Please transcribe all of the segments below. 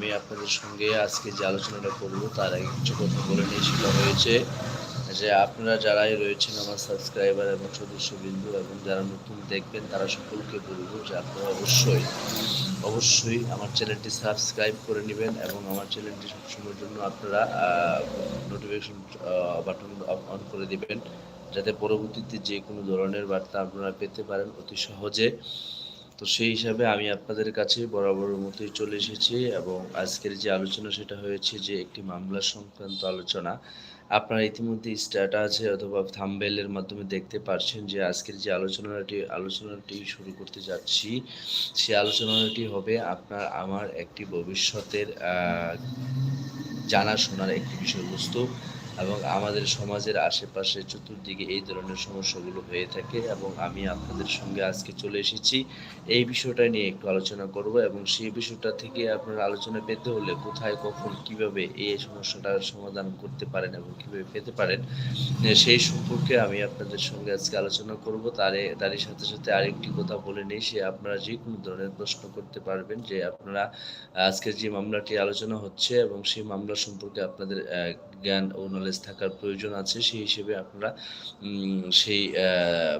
আমি আপনাদের সঙ্গে আজকে যে আলোচনাটা করব, তার আগে কিছু কথা বলে নিই। সেটা হয়েছে যে আপনারা যারাই রয়েছেন আমার সাবস্ক্রাইবার এবং সদস্যবৃন্দ এবং যারা নতুন দেখবেন, তারা সকলকে বলব যে আপনারা অবশ্যই অবশ্যই আমার চ্যানেলটি সাবস্ক্রাইব করে নেবেন এবং আমার চ্যানেলটি সবসময়ের জন্য আপনারা নোটিফিকেশন বাটন অন করে দিবেন, যাতে পরবর্তীতে যে কোনো ধরনের বার্তা আপনারা পেতে পারেন অতি সহজে। তো সেই হিসাবে আমি আপনাদের কাছে বরাবরের মতোই চলে এসেছি এবং আজকের যে আলোচনা সেটা হয়েছে যে একটি মামলা সংক্রান্ত আলোচনা। আপনারা ইতিমধ্যে স্ট্যাটাসে অথবা থাম্বেলের মাধ্যমে দেখতে পাচ্ছেন যে আজকের যে আলোচনাটি আলোচনাটি শুরু করতে যাচ্ছি। সেই আলোচনাটি হবে আপনার আমার একটি ভবিষ্যতের জানাশোনার একটি বিষয়বস্তু। এবং আমাদের সমাজের আশেপাশে চতুর্দিকে এই ধরনের সমস্যাগুলো হয়ে থাকে এবং আমি আপনাদের সঙ্গে আজকে চলে এসেছি। এই বিষয়টা নিয়ে একটু আলোচনা করব এবং সেই বিষয়টা থেকে আপনারা আলোচনা পেতে হলে কোথায়, কখন, কীভাবে এই সমস্যাটার সমাধান করতে পারেন এবং কীভাবে পেতে পারেন সেই সম্পর্কে আমি আপনাদের সঙ্গে আজকে আলোচনা করব। তারে, তারই সাথে সাথে আরেকটি কথা বলে নেই, সে আপনারা যে কোনো ধরনের প্রশ্ন করতে পারবেন যে আপনারা আজকের যে মামলাটি আলোচনা হচ্ছে এবং সেই মামলা সম্পর্কে আপনাদের জ্ঞান ও নলেজ থাকার প্রয়োজন আছে, সেই হিসেবে আপনারা সেই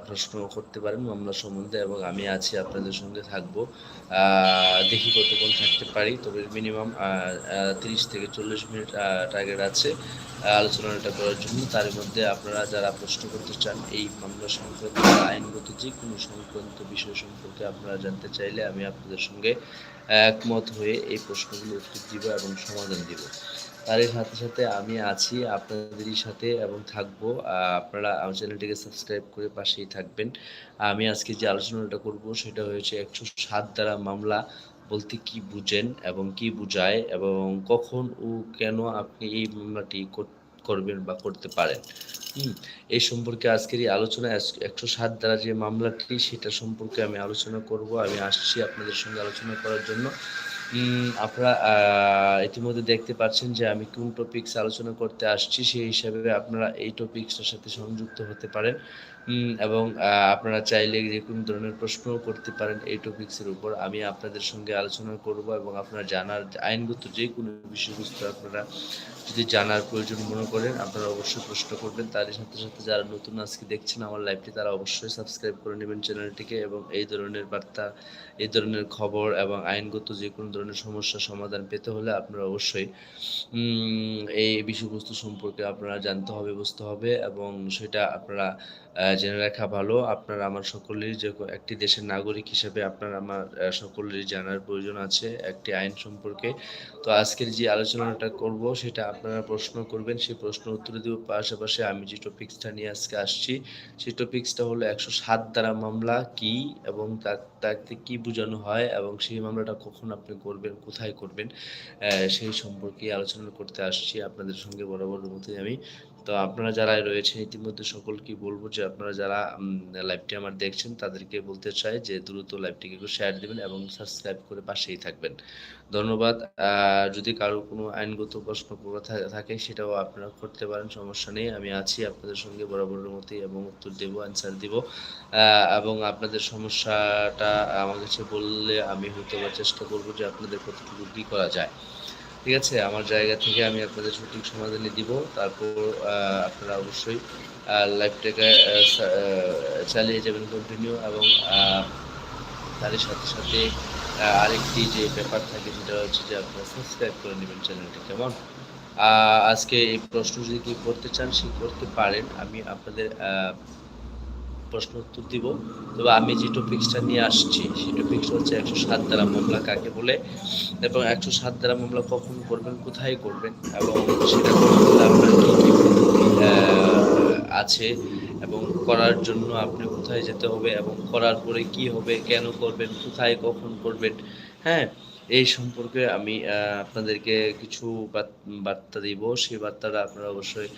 প্রশ্ন করতে পারেন মামলা সম্বন্ধে এবং আমি আছি আপনাদের সঙ্গে থাকব। দেখি কতক্ষণ থাকতে পারি, তবে মিনিমাম তিরিশ থেকে চল্লিশ মিনিট টার্গেট আছে আলোচনাটা করার জন্য। তার মধ্যে আপনারা যারা প্রশ্ন করতে চান, এই মামলা সংক্রান্ত আইনগত যে কোনো সংক্রান্ত বিষয় সম্পর্কে আপনারা জানতে চাইলে আমি আপনাদের সঙ্গে একমত হয়ে এই প্রশ্নগুলো উত্তর দিব এবং সমাধান দিব। তারই সাথে সাথে আমি আছি আপনাদেরই সাথে এবং থাকব। আপনারা আমার চ্যানেলটিকে সাবস্ক্রাইব করে পাশেই থাকবেন। আমি আজকে যে আলোচনাটা করব সেটা হয়েছে একশো সাত দ্বারা মামলা, বলতে কি বুঝেন এবং কি বুঝায় এবং কখন ও কেন আপনি এই মামলাটি কর- করবেন বা করতে পারেন। এই সম্পর্কে আজকের এই আলোচনা একশো সাত দ্বারা যে মামলাটি সেটা সম্পর্কে আমি আলোচনা করব। আমি আসছি আপনাদের সঙ্গে আলোচনা করার জন্য। আপনারা ইতিমধ্যে দেখতে পাচ্ছেন যে আমি কোন টপিক্স আলোচনা করতে আসছি, সেই হিসাবে আপনারা এই টপিক্সটার সাথে সংযুক্ত হতে পারেন। এবং আপনারা চাইলে যে কোনো ধরনের প্রশ্ন করতে পারেন এই টপিকসের উপর আমি আপনাদের সঙ্গে আলোচনা করব এবং আপনারা জানার, আইনগত যে কোনো বিষয়বস্তু আপনারা যদি জানার প্রয়োজন মনে করেন, আপনারা অবশ্যই প্রশ্ন করবেন। তারই সাথে সাথে যারা নতুন আজকে দেখছেন আমার লাইভটি তারা অবশ্যই সাবস্ক্রাইব করে নেবেন চ্যানেলটিকে এবং এই ধরনের বার্তা, এই ধরনের খবর এবং আইনগত যে কোনো ধরনের সমস্যার সমাধান পেতে হলে আপনারা অবশ্যই এই বিষয়বস্তু সম্পর্কে আপনারা জানতে হবে, বুঝতে হবে এবং সেটা আপনারা জেনে রাখা ভালো। আপনার আমার সকলেরই যে একটি দেশের নাগরিক হিসেবে আপনার আমার সকলেরই জানার প্রয়োজন আছে একটি আইন সম্পর্কে। তো আজকের যে আলোচনাটা করব, সেটা আপনারা প্রশ্ন করবেন। সেই প্রশ্ন উত্তর দেব পাশাপাশি আমি যে টপিক্সটা নিয়ে আজকে আসছি, সেই টপিক্সটা হলো একশো সাত দ্বারা মামলা কি এবং তার তাতে কি বোঝানো হয় এবং সেই মামলাটা কখন আপনি করবেন, কোথায় করবেন সেই সম্পর্কে আলোচনা করতে আসছি। আপনাদের সঙ্গে বরাবর মতোই আমি। তো আপনারা যারা রয়েছেন, ইতিমধ্যে সকলকে বলব যে আপনারা যারা লাইভটি আমার দেখছেন, তাদেরকে বলতে চাই যে দ্রুত লাইভটিকে একটু শেয়ার দিবেন এবং সাবস্ক্রাইব করে পাশেই থাকবেন। ধন্যবাদ। যদি কারও কোনো আইনগত প্রশ্ন করা থাকে, সেটাও আপনারা করতে পারেন, সমস্যা নেই। আমি আছি আপনাদের সঙ্গে বরাবরের মতোই এবং উত্তর দেবো অ্যান্সার দিব। এবং আপনাদের সমস্যাটা আমার কাছে বললে আমি হয়তো চেষ্টা করব যে আপনাদের কতটুকু কী করা যায়। ঠিক আছে? আমার জায়গা থেকে আমি আপনাদের সঠিক সমাধানে দিব। তারপর আপনারা অবশ্যই লাইফটাকে চালিয়ে যাবেন কন্টিনিউ এবং তারই সাথে সাথে আরেকটি যে ব্যাপার থাকে সেটা হচ্ছে যে আপনারা সাবস্ক্রাইব করে নেবেন চ্যানেলটি কেমন? আজকে এই প্রশ্ন যদি কেউ করতে চান, সে করতে পারেন। আমি আপনাদের প্রশ্ন উত্তর দিব। তবে আমি যে টপিক্সটা নিয়ে আসছি, সেই টপিক্সটা হচ্ছে একশো সাত দ্বারা মামলা কাকে বলে এবং একশো সাত দ্বারা মামলা কখন করবেন, কোথায় করবেন এবং সেটা করতে আপনার কি আছে এবং করার জন্য আপনি কোথায় যেতে হবে এবং করার পরে কি হবে, কেন করবেন, কোথায় কখন করবেন হ্যাঁ? এই সম্পর্কে আমি আপনাদেরকে কিছু বার্তা দিব। সেই বার্তাটা আপনারা অবশ্যই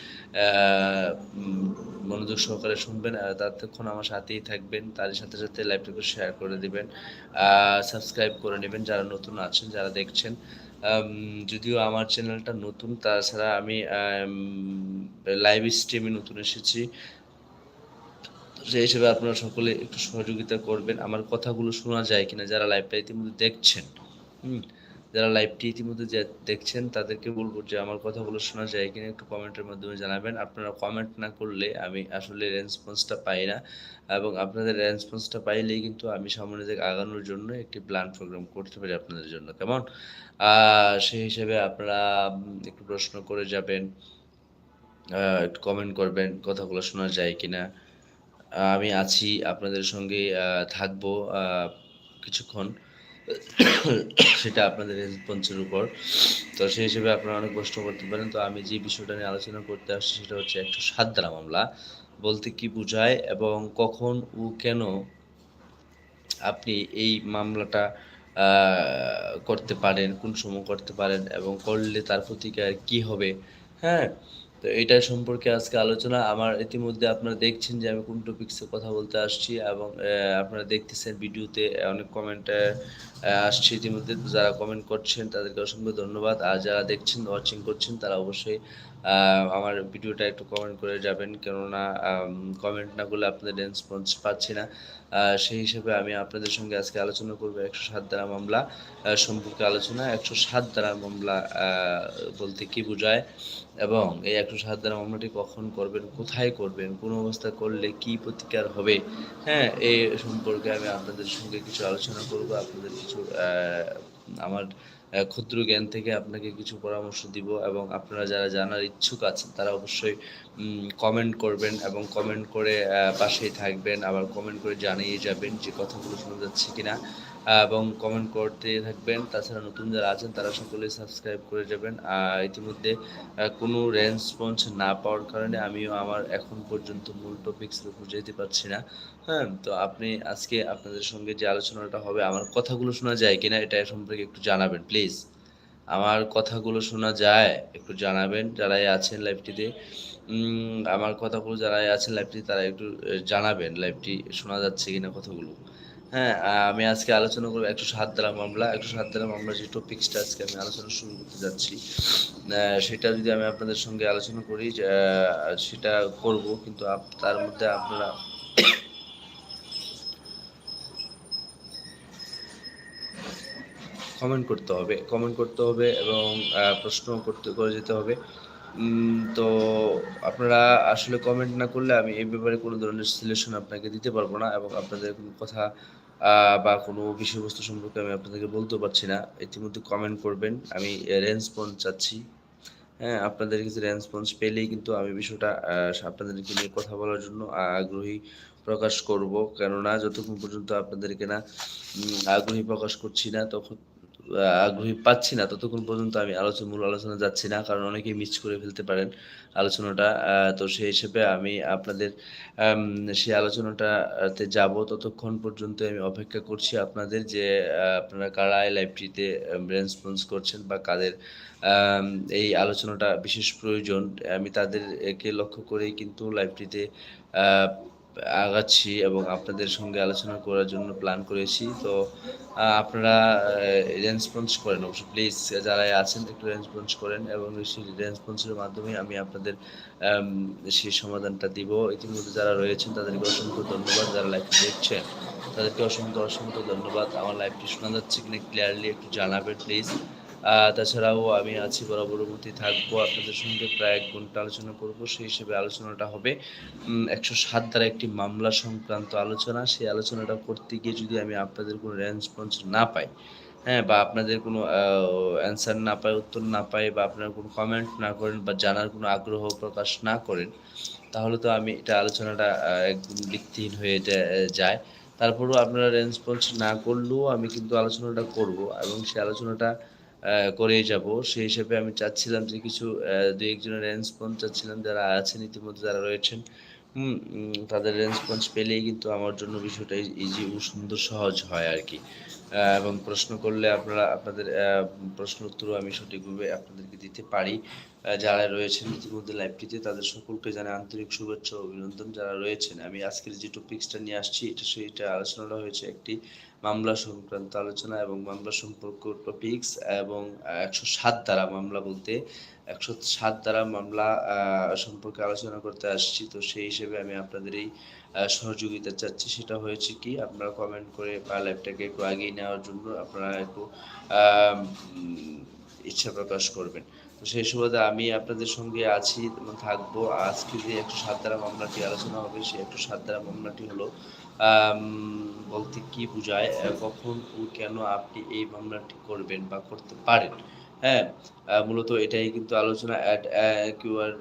মনোযোগ সহকারে শুনবেন, আর ততক্ষণ আমার সাথেই থাকবেন, তার সাথে সাথে লাইভটাকে শেয়ার করে দিবেন সাবস্ক্রাইব করে নেবেন যারা নতুন আছেন, যারা দেখছেন। যদিও আমার চ্যানেলটা নতুন, তাছাড়া আমি লাইভ স্ট্রিমে নতুন এসেছি। সেই হিসেবে আপনারা সকলে একটু সহযোগিতা করবেন। আমার কথাগুলো শোনা যায় কিনা যারা লাইভটা ইতিমধ্যে দেখছেন, হুম। যারা লাইভটি ইতিমধ্যে দেখছেন, তাদেরকে বলব যে আমার কথাগুলো শোনা যায় কিনা একটু কমেন্টের মাধ্যমে জানাবেন। আপনারা কমেন্ট না করলে আমি আসলে রেসপন্সটা পাই না এবং আপনাদের রেসপন্সটা পাইলেই কিন্তু আমি সামনে দিকে আগানোর জন্য একটি প্ল্যান প্রোগ্রাম করতে পারি আপনাদের জন্য। কেমন? সেই হিসেবে আপনারা একটু প্রশ্ন করে যাবেন একটু কমেন্ট করবেন কথাগুলো শোনা যায় কিনা। আমি আছি, আপনাদের সঙ্গে থাকব কিছুক্ষণ। সেটা আপনাদের রেসপন্সের উপর। তো সেই হিসেবে আপনারা অনেক প্রশ্ন করতে পারেন। তো আমি যে বিষয়টা নিয়ে আলোচনা করতে আসছি সেটা হচ্ছে একশো সাত ধারা মামলা। বলতে কি বোঝায় এবং কখন ও কেন আপনি এই মামলাটা করতে পারেন, কোন সময় করতে পারেন এবং করলে তার প্রতিকার কি হবে? হ্যাঁ? তো এটা সম্পর্কে আজকে আলোচনা। আমার ইতিমধ্যে আপনারা দেখছেন যে আমি কোন টপিক্সে কথা বলতে আসছি এবং আপনারা দেখতেছেন ভিডিওতে অনেক কমেন্ট আসছে ইতিমধ্যে। যারা কমেন্ট করছেন তাদেরকে অসংখ্য ধন্যবাদ। আর যারা দেখছেন ওয়াচিং করছেন তারা অবশ্যই আমার ভিডিওটা একটু কমেন্ট করে যাবেন। কেননা কমেন্ট না করলে আপনাদের রেসপন্স পাচ্ছি না। সেই হিসেবে আমি আপনাদের সঙ্গে আজকে আলোচনা করব একশো সাত ধারা মামলা সম্পর্কে আলোচনা, একশো সাত ধারা মামলা বলতে কি বোঝায়, এবং এই একশো সাত ধারা মামলাটি কখন করবেন, কোথায় করবেন, কোন অবস্থা করলে কি প্রতিকার হবে হ্যাঁ এই সম্পর্কে আমি আপনাদের সঙ্গে কিছু আলোচনা করব, আপনাদের কিছু আমার ক্ষুদ্র জ্ঞান থেকে আপনাকে কিছু পরামর্শ দিব এবং আপনারা যারা জানার ইচ্ছুক আছেন, তারা অবশ্যই কমেন্ট করবেন এবং কমেন্ট করে পাশেই থাকবেন। আবার কমেন্ট করে জানিয়ে যাবেন যে কথাগুলো শোনা যাচ্ছে কিনা। এবং কমেন্ট করতে থাকবেন। তাছাড়া নতুন যারা আছেন, তারা সকলে সাবস্ক্রাইব করে যাবেন। আর ইতিমধ্যে কোনো রেসপন্স না পাওয়ার কারণে আমিও আমার এখন পর্যন্ত মূল টপিক্সের উপর যেতে পারছি না। হ্যাঁ তো আপনি আজকে আপনাদের সঙ্গে যে আলোচনাটা হবে, আমার কথাগুলো শোনা যায় কিনা এটা সম্পর্কে একটু জানাবেন প্লিজ আমার কথাগুলো শোনা যায়, একটু জানাবেন যারাই আছেন লাইভটিতে আমার কথাগুলো যারাই আছেন লাইভটি তারা একটু জানাবেন লাইভটি শোনা যাচ্ছে কিনা কথাগুলো। হ্যাঁ আমি আজকে আলোচনা করব একশো সাত মামলা। একশো সাত ধারা মামলা যে টপিক্সটা আজকে আমি আলোচনা শুরু করতে যাচ্ছি। সেটা যদি আমি আপনাদের সঙ্গে আলোচনা করি সেটা করব, কিন্তু তার মধ্যে আপনারা কমেন্ট করতে হবে কমেন্ট করতে হবে এবং প্রশ্ন করতে, করে যেতে হবে। তো আপনারা আসলে কমেন্ট না করলে আমি এই ব্যাপারে কোনো ধরনের সলিউশন আপনাকে দিতে পারব না এবং আপনাদের কোনো কথা বা কোনো বিষয়বস্তু সম্পর্কে আমি আপনাদেরকে বলতে পারছি না। ইতিমধ্যে কমেন্ট করবেন, আমি রেসপন্স চাচ্ছি। হ্যাঁ আপনাদের কাছে রেসপন্স পেলেই কিন্তু আমি বিষয়টা আপনাদেরকে নিয়ে কথা বলার জন্য আগ্রহী প্রকাশ করব। কেননা যতক্ষণ পর্যন্ত আপনাদেরকে না আগ্রহী প্রকাশ করছি না, তখন আগ্রহী পাচ্ছি না। ততক্ষণ পর্যন্ত আমি আলোচনা, মূল আলোচনা যাচ্ছি না, কারণ অনেকেই মিস করে ফেলতে পারেন আলোচনাটা। তো সেই হিসেবে আমি আপনাদের সেই আলোচনাটাতে যাব। ততক্ষণ পর্যন্ত আমি অপেক্ষা করছি আপনাদের যে আপনারা কারা এই লাইভটিতে রেসপন্স করছেন বা কাদের এই আলোচনাটা বিশেষ প্রয়োজন। আমি তাদেরকে লক্ষ্য করেই কিন্তু লাইভটিতে আগাচ্ছি এবং আপনাদের সঙ্গে আলোচনা করার জন্য প্ল্যান করেছি। তো আপনারা রেসপন্স করেন অবশ্যই। প্লিজ যারা আছেন, একটু রেসপন্স করেন এবং সেই রেসপন্সের মাধ্যমে আমি আপনাদের সেই সমাধানটা দিব। ইতিমধ্যে যারা রয়েছেন, তাদেরকে অসংখ্য ধন্যবাদ। যারা লাইভটি দেখছেন, তাদেরকে অসংখ্য অসংখ্য ধন্যবাদ। আমার লাইভটি শোনা যাচ্ছে কিনা ক্লিয়ারলি একটু জানাবেন প্লিজ তাছাড়াও আমি আছি বরাবর মধ্যে থাকব। আপনাদের সঙ্গে প্রায় এক ঘণ্টা আলোচনা করব। সেই হিসেবে আলোচনাটা হবে একশো সাত দ্বারা একটি মামলা সংক্রান্ত আলোচনা। সেই আলোচনাটা করতে গিয়ে যদি আমি আপনাদের কোনো রেসপন্স না পাই হ্যাঁ বা আপনাদের কোনো অ্যান্সার না পাই উত্তর না পাই বা আপনারা কোনো কমেন্ট না করেন, বা জানার কোনো আগ্রহ প্রকাশ না করেন, তাহলে তো আমি এটা আলোচনাটা একদম ভিত্তিহীন হয়ে যায়। তারপরেও আপনারা রেসপন্স না করলেও আমি কিন্তু আলোচনাটা করব এবং সেই আলোচনাটা করেই যাব। সেই হিসেবে আমি চাচ্ছিলাম যে কিছু দু একজনের রেসপন্স চাচ্ছিলাম যারা আছেন, ইতিমধ্যে যারা রয়েছেন। তাদের রেসপন্স পেলেই কিন্তু আমার জন্য বিষয়টা ইজি ও সুন্দর সহজ হয় আর কি এবং প্রশ্ন করলে আপনারা, আপনাদের প্রশ্ন উত্তরও আমি সঠিকভাবে আপনাদেরকে দিতে পারি। যারা রয়েছেন ইতিমধ্যে লাইভটিতে, তাদের সকলকে জানাই আন্তরিক শুভেচ্ছা অভিনন্দন। যারা রয়েছেন, আমি আজকের যে টপিক্সটা নিয়ে আসছি, এটা সেইটা আলোচনাটা হয়েছে একটি মামলা সংক্রান্ত আলোচনা এবং মামলা সম্পর্ক টপিকস এবং একশো সাত ধারা মামলা বলতে, একশো সাত ধারা মামলা সম্পর্কে আলোচনা করতে আসছি। তো সেই হিসেবে আমি আপনাদের এই সহযোগিতা চাচ্ছি। সেটা হয়েছে কি, আপনারা কমেন্ট করে বা লাইভটাকে একটু আগিয়ে নেওয়ার জন্য আপনারা একটু ইচ্ছা প্রকাশ করবেন। তো সেই সুবাদে আমি আপনাদের সঙ্গে আছি এবং থাকব। আজকে যে একশো সাত ধারা মামলাটি আলোচনা হবে সেই একশো সাত ধারা মামলাটি হলো বলতে কি বোঝায় কখন ও কেন আপনি এই মামলাটি করবেন বা করতে পারেন। হ্যাঁ মূলত এটাই কিন্তু আলোচনা add QR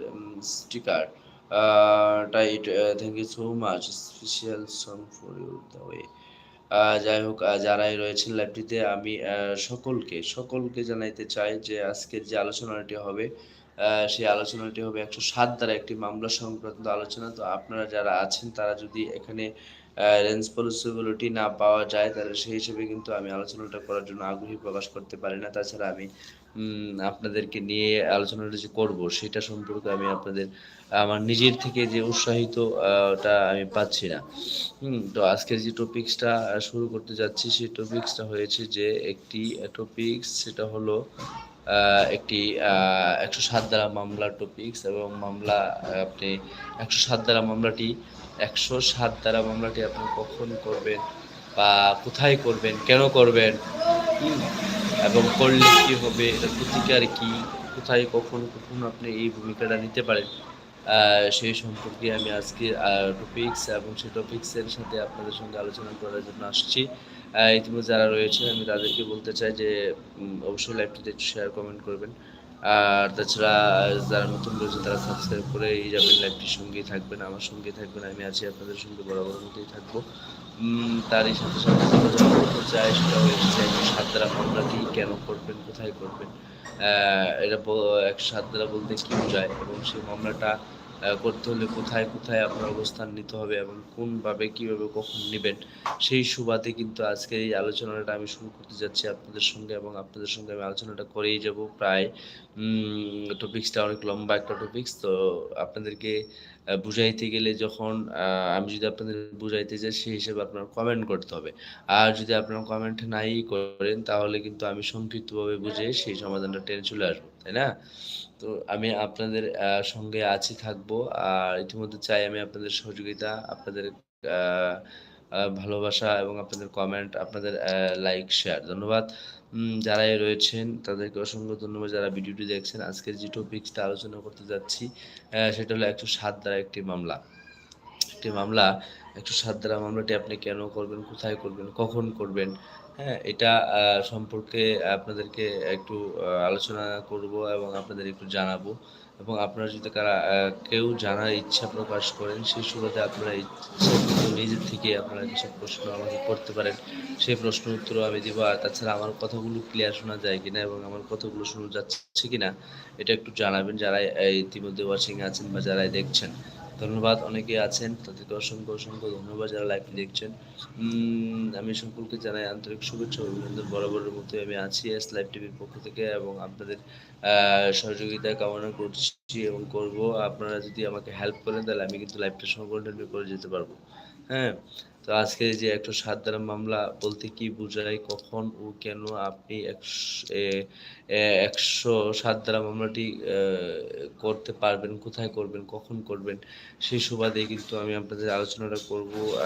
sticker tight thank you so much special song for you the way যাই হোক যারাই রয়েছেন ল্যাবটিতে আমি সকলকে সকলকে জানাইতে চাই যে আজকের যে আলোচনাটি হবে সেই আলোচনাটি হবে একশো সাত দ্বারা একটি মামলা সংক্রান্ত আলোচনা। তো আপনারা যারা আছেন, তারা যদি এখানে রেসপন্সিবিলিটি না পাওয়া যায়, তাহলে সেই হিসেবে কিন্তু আমি আলোচনাটা করার জন্য আগ্রহী প্রকাশ করতে পারি না। তাছাড়া আমি আপনাদেরকে নিয়ে আলোচনাটা যে করব, সেটা সম্পর্কে আমি আপনাদের, আমার নিজের থেকে যে উৎসাহিত ওটা আমি পাচ্ছি না। তো আজকের যে টপিকসটা শুরু করতে যাচ্ছি, সেই টপিকসটা হয়েছে যে একটি টপিকস সেটা হলো একটি একশো সাত দ্বারা মামলা টপিকস এবং মামলা আপনি একশো সাত দ্বারা মামলাটি, একশো সাত দ্বারা মামলাটি আপনি কখন করবেন বা কোথায় করবেন, কেন করবেন? এবং করলে কি হবে এটার প্রতিকার কি, কোথায়, কখন কখন আপনি এই ভূমিকাটা নিতে পারেন সেই সম্পর্কে আমি আজকে টপিকস এবং সেই টপিকসের সাথে আপনাদের সঙ্গে আলোচনা করার জন্য আসছি। ইতিমধ্যে যারা রয়েছে আমি তাদেরকে বলতে চাই যে অবশ্যই লাইভটিতে একটু শেয়ার কমেন্ট করবেন। আর তাছাড়া, যারা নতুন রয়েছে, তারা সাবস্ক্রাইব করে এই যাবেন লাইভটির সঙ্গেই থাকবেন, আমার সঙ্গে থাকবেন, আমি আছি আপনাদের সঙ্গে বরাবর মতোই থাকব। তারই সাথে সাথে যেটা বলতে চাই সেটা একশো সাত দ্বারা মামলাটি কেন করবেন, কোথায় করবেন? এটা এক সাত বলতে কি বোঝায়? এবং সেই মামলাটা করতে হলে কোথায় কোথায় আপনার অবস্থান নিতে হবে এবং কোনভাবে, কীভাবে, কখন নেবেন, সেই সুবাদে কিন্তু আজকের এই আলোচনাটা আমি শুরু করতে যাচ্ছি আপনাদের সঙ্গে এবং আপনাদের সঙ্গে আমি আলোচনাটা করেই যাব। প্রায় টপিক্সটা অনেক লম্বা একটা টপিক্স তো আপনাদেরকে বুঝাইতে গেলে যখন আমি যদি আপনাদের বুঝাইতে যাই, সেই হিসেবে আপনার কমেন্ট করতে হবে। আর যদি আপনারা কমেন্ট নাই করেন, তাহলে কিন্তু আমি সংক্ষিপ্তভাবে বুঝে সেই সমাধানটা টেনে চলে আসব, তাই না? তো আমি আপনাদের সঙ্গে আছি, থাকব। আর ইতিমধ্যে চাই আমি আপনাদের সহযোগিতা, আপনাদের ভালোবাসা এবং আপনাদের কমেন্ট আপনাদের লাইক শেয়ার ধন্যবাদ। যারাই রয়েছেন, তাদেরকে অসংখ্য ধন্যবাদ। যারা ভিডিওটি দেখছেন, আজকের যে টপিকসটা আলোচনা করতে যাচ্ছি সেটা হলো একশো সাত দ্বারা একটি মামলা। একটি মামলা, একশো সাত দ্বারা মামলাটি আপনি কেন করবেন, কোথায় করবেন, কখন করবেন হ্যাঁ এটা সম্পর্কে আপনাদেরকে একটু আলোচনা করব এবং আপনাদের একটু জানাব। এবং আপনারা যদি কারা কেউ জানার ইচ্ছা প্রকাশ করেন, সেই সুবাদে আপনারা নিজের থেকে আপনারা কিছু প্রশ্ন আমাকে করতে পারেন। সেই প্রশ্ন উত্তরও আমি দিব। আর তাছাড়া আমার কথাগুলো ক্লিয়ার শোনা যায় কিনা এবং আমার কথাগুলো শোনা যাচ্ছে কিনা, এটা একটু জানাবেন যারা ইতিমধ্যে ওয়াচিং আছেন বা যারা দেখছেন। ধন্যবাদ অনেকে আছেন, তাদেরকে অসংখ্য অসংখ্য ধন্যবাদ যারা লাইভটি দেখছেন। আমি সকলকে জানাই আন্তরিক শুভেচ্ছা অভিনন্দন, বরাবরের মতো আমি আছি এস লাইভ টিভির পক্ষ থেকে এবং আপনাদের সহযোগিতা কামনা করছি এবং করব। আপনারা যদি আমাকে হেল্প করেন, তাহলে আমি কিন্তু লাইভটা সংগঠন করে যেতে পারব। হ্যাঁ তো আজকে যে একশো সাত মামলা বলতে কি বোঝায়, কখন ও কেন আপনি একশ- সাত দ্বারা মামলাটি করতে পারবেন, কোথায় করবেন, কখন করবেন, সেই সুবাদে কিন্তু আমি আপনাদের আলোচনাটা করব।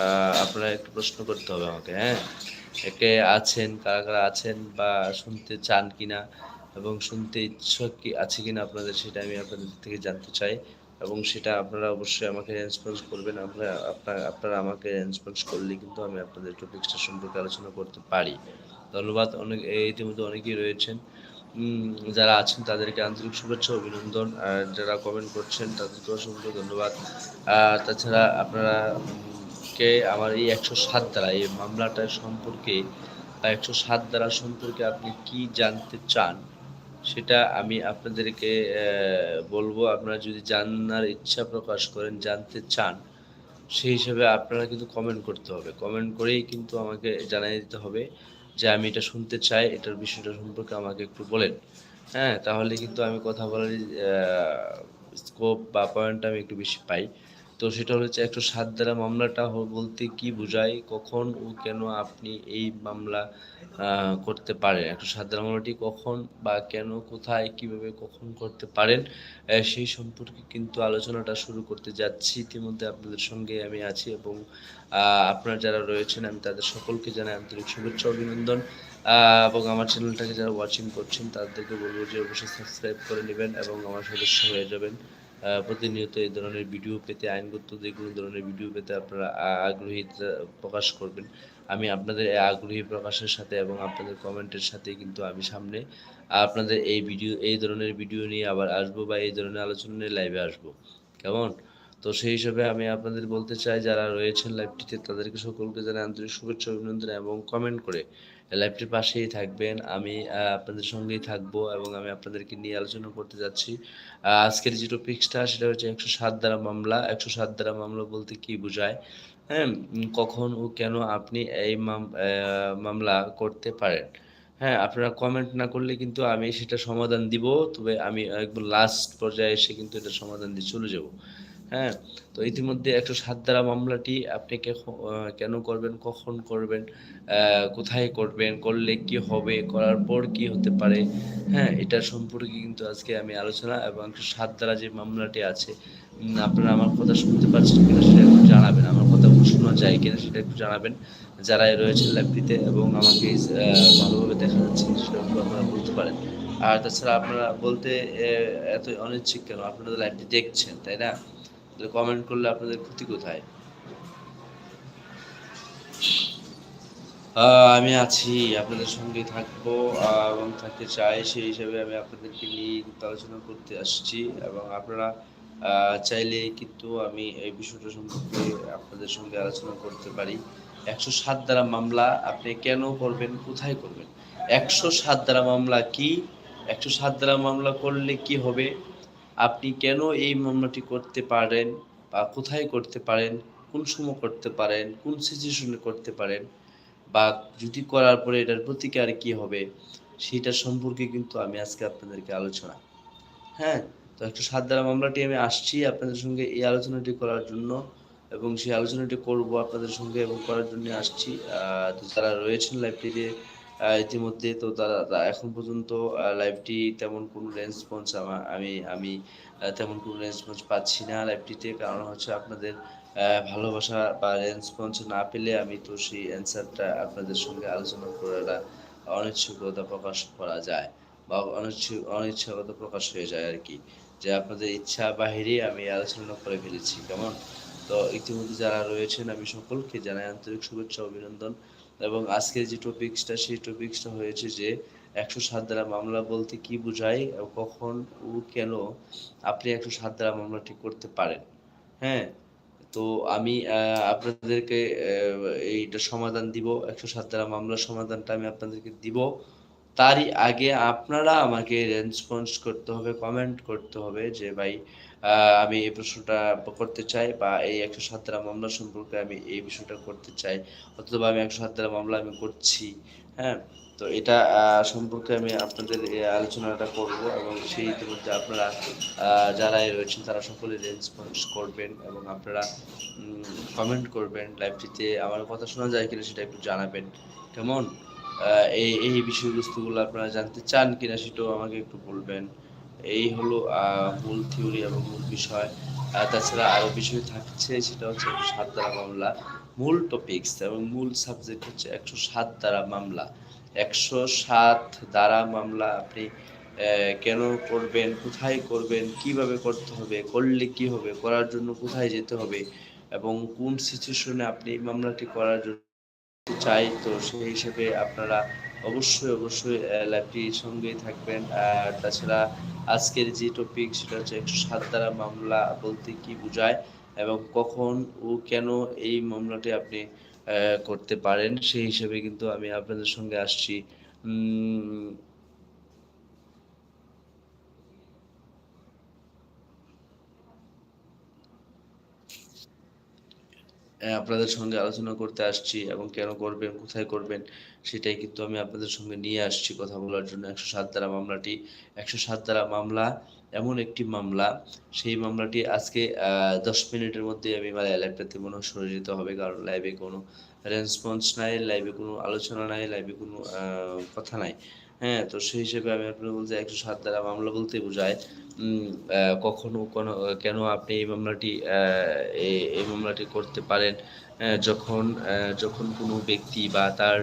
আপনারা একটু প্রশ্ন করতে হবে আমাকে হ্যাঁ? একে আছেন, কারা কারা আছেন বা শুনতে চান কিনা এবং শুনতে ইচ্ছা কি, আছে কিনা আপনাদের সেটা আমি আপনাদের থেকে জানতে চাই। এবং সেটা আপনারা অবশ্যই আমাকে রেসপন্স করবেন। আমরা, আপনারা আপনারা আমাকে রেসপন্স করলে কিন্তু আমি আপনাদের টপিকসটা সম্পর্কে আলোচনা করতে পারি। ধন্যবাদ। অনেক, ইতিমধ্যে অনেকেই রয়েছেন। যারা আছেন তাদেরকে আন্তরিক শুভেচ্ছা, অভিনন্দন। আর যারা কমেন্ট করছেন তাদেরকে অসংখ্য ধন্যবাদ। আর তাছাড়া আপনারা, কে আমার এই একশো সাত দ্বারা, এই মামলাটা সম্পর্কে বা একশো সাত দ্বারা সম্পর্কে আপনি কি জানতে চান সেটা আমি আপনাদেরকে বলব। আপনারা যদি জানার ইচ্ছা প্রকাশ করেন, জানতে চান, সেই হিসেবে আপনারা কিন্তু কমেন্ট করতে হবে। কমেন্ট করেই কিন্তু আমাকে জানিয়ে দিতে হবে যে আমি এটা শুনতে চাই, এটার বিষয়টা সম্পর্কে আমাকে একটু বলেন। হ্যাঁ তাহলে কিন্তু আমি কথা বলার স্কোপ বা পয়েন্ট আমি একটু বেশি পাই। তো সেটা হচ্ছে একশো সাত দ্বারা মামলাটা বলতে কি বোঝায়, কখন ও কেন আপনি এই মামলা করতে পারেন? একশো সাত দ্বারা মামলাটি কখন বা কেন, কোথায়, কীভাবে, কখন করতে পারেন? সেই সম্পর্কে কিন্তু আলোচনাটা শুরু করতে যাচ্ছি। ইতিমধ্যে আপনাদের সঙ্গে আমি আছি এবং আপনারা যারা রয়েছেন, আমি তাদের সকলকে জানাই আন্তরিক শুভেচ্ছা, অভিনন্দন। এবং আমার চ্যানেলটাকে যারা ওয়াচিং করছেন, তাদেরকে বলব যে অবশ্যই সাবস্ক্রাইব করে নেবেন এবং আমার সদস্য হয়ে যাবেন। প্রতিনিয়ত এই ধরনের ভিডিও পেতে, আইনগত যে কোনো ধরনের ভিডিও পেতে আপনারা আগ্রহী প্রকাশ করবেন। আমি আপনাদের এই আগ্রহী প্রকাশের সাথে এবং আপনাদের কমেন্টের সাথে কিন্তু আমি সামনে আপনাদের এই ভিডিও এই ধরনের ভিডিও নিয়ে আবার আসব বা এই ধরনের আলোচনা নিয়ে লাইভে আসব। কেমন? তো সেই হিসাবে আমি আপনাদের বলতে চাই, যারা রয়েছেন লাইভটিতে তাদেরকে সকলকে জানাই আন্তরিক শুভেচ্ছা, অভিনন্দন এবং কমেন্ট করে লাইভটির পাশেই থাকবেন। আমি আপনাদের সঙ্গেই থাকব এবং আমি আপনাদেরকে নিয়ে আলোচনা করতে যাচ্ছি। আজকের যে টপিক্সটা সেটা হচ্ছে একশো সাত দ্বারা মামলা। একশো সাত দ্বারা মামলা বলতে কি বোঝায়? হ্যাঁ কখন ও কেন আপনি এই মামলা করতে পারেন? হ্যাঁ আপনারা কমেন্ট না করলে কিন্তু আমি সেটা সমাধান দিব। তবে আমি একদম লাস্ট পর্যায়ে এসে কিন্তু এটা সমাধান দিয়ে চলে যাব। হ্যাঁ তো ইতিমধ্যে একশো সাত দ্বারা মামলাটি আপনি কেন করবেন, কখন করবেন কোথায় করবেন, করলে কি হবে, করার পর কি হতে পারে হ্যাঁ এটার সম্পর্কে কিন্তু আজকে আমি আলোচনা এবং একটু সাত দ্বারা যে মামলাটি আছে আপনারা আমার কথা শুনতে পাচ্ছেন কিনা সেটা একটু জানাবেন, আমার কথা শোনা যায় কিনা সেটা একটু জানাবেন যারা রয়েছেন ল্যাবটিতে এবং আমাকে ভালোভাবে দেখা যাচ্ছে সেটা একটু আপনারা বলতে পারেন। আর তাছাড়া আপনারা বলতে এত অনিচ্ছুক কেন? আপনারা তো লাইভটি দেখছেন, তাই না? কমেন্ট করলে আপনাদের ক্ষতি কোথায়? আমি আছি, আপনাদের সঙ্গে থাকব এবং থাকতে চাই, সেই হিসাবে আমি আপনাদেরকে নিয়ে কিন্তু আলোচনা করতে আসছি, এবং আপনারা চাইলে কিন্তু আমি এই বিষয়টা সম্পর্কে আপনাদের সঙ্গে আলোচনা করতে পারি। একশো সাত দ্বারা মামলা, আপনি কেন করবেন, কোথায় করবেন? একশো সাত দ্বারা মামলা কি? একশো সাত দ্বারা মামলা করলে কি হবে? আপনি কেন এই মামলাটি করতে পারেন বা কোথায় করতে পারেন? কোন সময় করতে পারেন? কোন সিচুয়েশনে করতে পারেন? বা যদি করার পরে এটার প্রতিকার কি হবে? সেটা সম্পর্কে কিন্তু আমি আজকে আপনাদেরকে আলোচনা। হ্যাঁ তো একটু সাত দ্বারা মামলাটি আমি আসছি আপনাদের সঙ্গে এই আলোচনাটি করার জন্য এবং সেই আলোচনাটি করব আপনাদের সঙ্গে এবং করার জন্য আসছি। তো যারা রয়েছেন লাইভটিতে ইতিমধ্যে তো তারা এখন পর্যন্ত লাইভটি তেমন কোনো রেসপন্স আমি আমি তেমন কোনো রেসপন্স পাচ্ছি না লাইভটিতে কারণ হচ্ছে আপনাদের ভালোবাসা বা রেসপন্স না পেলে আমি তো সেই অ্যান্সারটা আপনাদের সঙ্গে আলোচনা করাটা অনিচ্ছুকতা প্রকাশ করা যায় বা অনিচ্ছুক অনিচ্ছাগত প্রকাশ হয়ে যায় আর কি। যে আপনাদের ইচ্ছা বাহিরে আমি আলোচনা করে ফেলেছি, কেমন? তো ইতিমধ্যে যারা রয়েছেন, আমি সকলকে জানাই আন্তরিক শুভেচ্ছা, অভিনন্দন। এবং আজকের যে টপিকসটা সেই টপিকসটা হয়েছে যে একশো সাত দ্বারা মামলা বলতে কি বোঝায় কখন ও কেন আপনি একশো সাত দ্বারা মামলাটি করতে পারেন। হ্যাঁ? তো আমি আপনাদেরকে এইটা সমাধান দিব, একশো সাত দ্বারা মামলার সমাধানটা আমি আপনাদেরকে দিব। তারই আগে আপনারা আমাকে রেসপন্স করতে হবে কমেন্ট করতে হবে যে ভাই আমি এই প্রশ্নটা করতে চাই বা এই একশো সাত ধারা মামলা সম্পর্কে আমি এই বিষয়টা করতে চাই। অথবা আমি একশো সাত ধারা মামলা আমি করছি হ্যাঁ? তো এটা সম্পর্কে আমি আপনাদের আলোচনাটা করব এবং সেই ইতিমধ্যে আপনারা যারাই রয়েছেন তারা সকলে রেসপন্স করবেন এবং আপনারা কমেন্ট করবেন লাইভটিতে আমার কথা শোনা যায় কিনা সেটা একটু জানাবেন। কেমন? এই এই বিষয়বস্তুগুলো আপনারা জানতে চান কিনা সেটাও আমাকে একটু বলবেন। এই হলো মূল থিওরি এবং মূল বিষয়। তাছাড়া আরও বিষয় থাকছে, সেটা হচ্ছে একশো সাত দ্বারা মামলা। মূল টপিকস এবং মূল সাবজেক্ট হচ্ছে একশো সাত দ্বারা মামলা। একশো সাত দ্বারা মামলা আপনি কেন করবেন, কোথায় করবেন, কীভাবে করতে হবে, করলে কি হবে, করার জন্য কোথায় যেতে হবে, এবং কোন সিচুয়েশনে আপনি মামলাটি করার জন্য চাই, তো সেই হিসেবে আপনারা অবশ্যই অবশ্যই লাইভটির সঙ্গেই থাকবেন। তাছাড়া আজকের যে টপিক সেটা হচ্ছে একশো সাত দ্বারা মামলা বলতে কি বোঝায় এবং কখন ও কেন এই মামলাটি আপনি করতে পারেন সেই হিসেবে কিন্তু আমি আপনাদের সঙ্গে আসছি। আপনাদের সঙ্গে আলোচনা করতে আসছি এবং কেন করবেন, কোথায় করবেন, সেটাই কিন্তু আমি আপনাদের সঙ্গে নিয়ে আসছি কথা বলার জন্য। একশো সাত দ্বারা মামলাটি, একশো সাত দ্বারা মামলা, এমন একটি মামলা। সেই মামলাটি আজকে দশ মিনিটের মধ্যে আমি আমার লাইভটাতে মনে হয় সরে যেতে হবে, কারণ লাইভে কোনো রেসপন্স নাই লাইভে কোনো আলোচনা নাই লাইভে কোনো কথা নাই। হ্যাঁ তো সেই হিসেবে আমি আপনার বলতে একশো সাত দ্বারা মামলা বলতে বোঝায়। কখনো কোনো, কেন আপনি এই মামলাটি এই- মামলাটি করতে পারেন? যখন যখন কোনো ব্যক্তি বা তার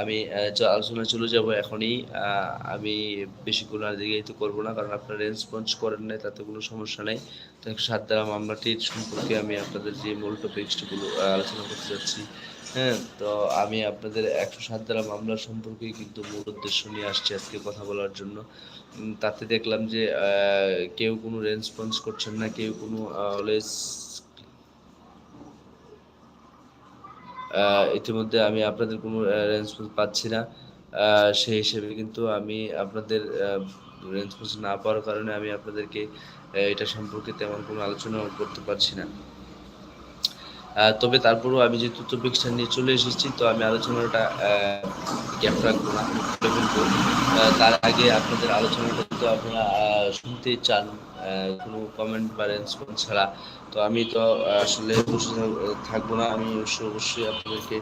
আমি আলোচনা চলে যাব এখনই। আমি বেশি কোনো আর তো করব না, কারণ আপনারা রেসপন্স করেন নাই, তাতে কোনো সমস্যা নেই। তো একশো সাত দ্বারা মামলাটির সম্পর্কে আমি আপনাদের যে মূল টপিক্সগুলো আলোচনা করতে যাচ্ছি হ্যাঁ তো আমি আপনাদের একশো সাত দ্বারা মামলা সম্পর্কে কিন্তু মূল উদ্দেশ্য নিয়ে আসছি আজকে কথা বলার জন্য। তাতে দেখলাম যে কেউ কোনো রেসপন্স করছেন না, কেউ কোনো অলওয়েজ ইতিমধ্যে আমি আপনাদের কোনো রেসপন্স পাচ্ছি না। সেই হিসেবে কিন্তু আমি আপনাদের রেসপন্স না পাওয়ার কারণে আমি আপনাদেরকে এটা সম্পর্কে তেমন কোনো আলোচনা করতে পারছি না। তবে তারপরেও আমি যেহেতু টপিকসটা নিয়ে চলে এসেছি, তো আমি আলোচনাটা গ্যাপ রাখব না। তার আগে আপনাদের আলোচনাটা তো আপনারা শুনতে চান। কোনো কমেন্ট বা রেসপন্স ছাড়া। তো আমি তো আসলে বসে থাকব না। আমি অবশ্যই আপনাদেরকে